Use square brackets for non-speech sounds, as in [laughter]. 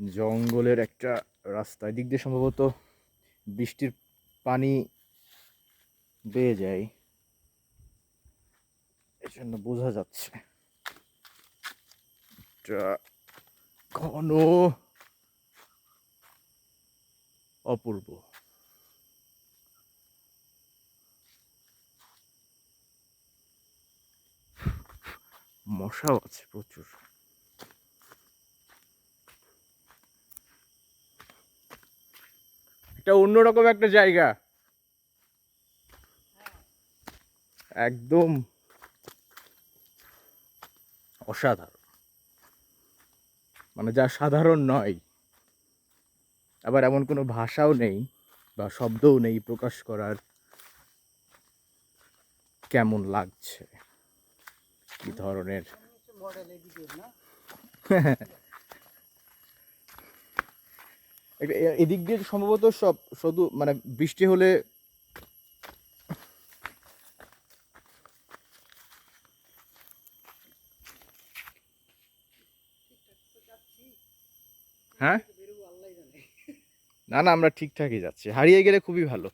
জঙ্গলের একটা রাস্তা। এদিক দিয়ে সম্ভবত বৃষ্টির পানি বেয়ে যায়। এই জন্য বোঝা যাচ্ছে ঘন অপূর্ব। মশাও আছে প্রচুর। একটা অন্যরকম একটা জায়গা। একদম অসাধারণ। মানে যা সাধারণ নয়। আবার এমন কোনো ভাষাও নেই বা শব্দও নেই প্রকাশ করার। কেমন লাগছে? কি ধরনের [laughs] একটা এ- এদিক দিয়ে সম্ভবত সব শুধু মানে বৃষ্টি হলে হ্যাঁ? না না, আমরা ঠিকঠাকই যাচ্ছি। হারিয়ে গেলে খুবই ভালো।